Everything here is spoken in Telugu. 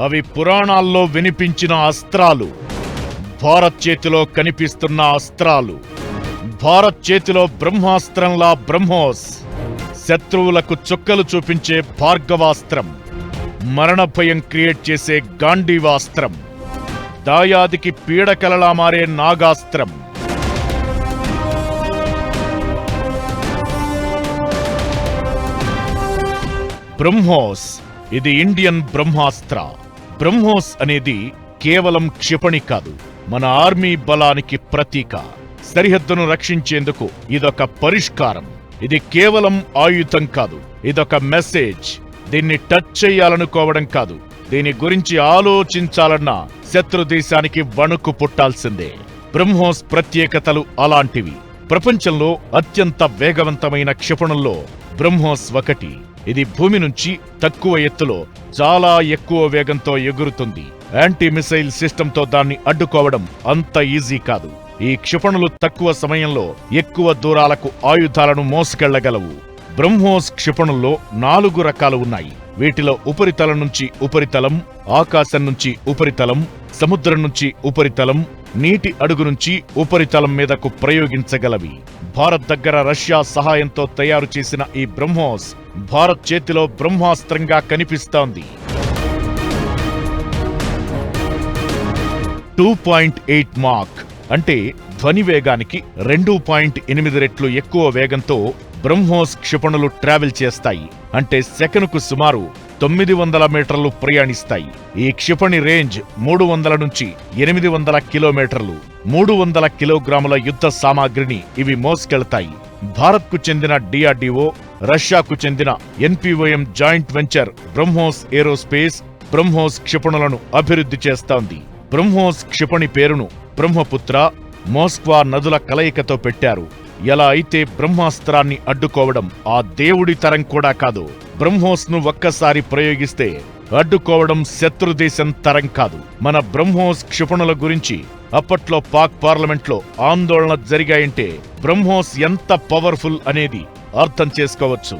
అవి పురాణాల్లో వినిపించిన అస్త్రాలు. భారత్ చేతిలో కనిపిస్తున్న అస్త్రాలు. భారత్ చేతిలో బ్రహ్మాస్త్రంలా బ్రహ్మోస్. శత్రువులకు చుక్కలు చూపించే భార్గవాస్త్రం. మరణ భయం క్రియేట్ చేసే గాంధీవాస్త్రం. దాయాదికి పీడకలలా మారే నాగాస్త్రం. బ్రహ్మోస్. ఇది ఇండియన్ బ్రహ్మాస్త్ర. బ్రహ్మోస్ అనేది కేవలం క్షిపణి కాదు మన ఆర్మీ బలానికి ప్రతీక. సరిహద్దును రక్షించేందుకు ఇదొక పరిష్కారం. ఇది కేవలం ఆయుధం కాదు ఇదొక మెసేజ్. దీన్ని టచ్ చేయాలనుకోవడం కాదు దీని గురించి ఆలోచించాలన్న శత్రు దేశానికి వణుకు పుట్టాల్సిందే. బ్రహ్మోస్ ప్రత్యేకతలు అలాంటివి. ప్రపంచంలో అత్యంత వేగవంతమైన క్షిపణుల్లో బ్రహ్మోస్ ఒకటి. ఇది భూమి నుంచి తక్కువ ఎత్తులో చాలా ఎక్కువ వేగంతో ఎగురుతుంది. యాంటీ మిసైల్ సిస్టంతో దాన్ని అడ్డుకోవడం అంత ఈజీ కాదు. ఈ క్షిపణులు తక్కువ సమయంలో ఎక్కువ దూరాలకు ఆయుధాలను మోసుకెళ్ళగలవు. బ్రహ్మోస్ క్షిపణుల్లో నాలుగు రకాలు ఉన్నాయి. వీటిలో ఉపరితలం నుంచి ఉపరితలం ఆకాశం నుంచి ఉపరితలం సముద్రం నుంచి ఉపరితలం నీటి అడుగు నుంచి ఉపరితలం మీదకు ప్రయోగించగలవి. భారత్ దగ్గర రష్యా సహాయంతో తయారు చేసిన ఈ బ్రహ్మోస్ భారత్ చేతిలో బ్రహ్మాస్త్రంగా కనిపిస్తోంది. టూ పాయింట్ ఎయిట్ మాక్ అంటే ధ్వని వేగానికి రెండు పాయింట్ ఎనిమిది రెట్లు ఎక్కువ వేగంతో బ్రహ్మోస్ క్షిపణులు ట్రావెల్ చేస్తాయి. అంటే సెకనుకు సుమారు తొమ్మిది వందల మీటర్లు ప్రయాణిస్తాయి. ఈ క్షిపణి రేంజ్ మూడు వందల నుంచి ఎనిమిది వందల కిలోమీటర్లు. మూడు వందల కిలోగ్రాముల యుద్ధ సామాగ్రిని ఇవి మోసుకెళ్తాయి. భారత్కు చెందిన డిఆర్డిఓ రష్యాకు చెందిన NPOM joint venture BrahMos aerospace BrahMos క్షిపణులను అభివృద్ధి చేస్తోంది. బ్రహ్మోస్ క్షిపణి పేరును బ్రహ్మపుత్ర మోస్క్వా నదుల కలయికతో పెట్టారు. ఎలా అయితే బ్రహ్మాస్త్రాన్ని అడ్డుకోవడం ఆ దేవుడి తరం కూడా కాదు బ్రహ్మోస్ను ఒక్కసారి ప్రయోగిస్తే అడ్డుకోవడం శత్రుదేశం తరం కాదు. మన బ్రహ్మోస్ క్షిపణుల గురించి అప్పట్లో పాక్ పార్లమెంట్లో ఆందోళన జరిగాయంటే బ్రహ్మోస్ ఎంత పవర్ఫుల్ అనేది అర్థం చేసుకోవచ్చు.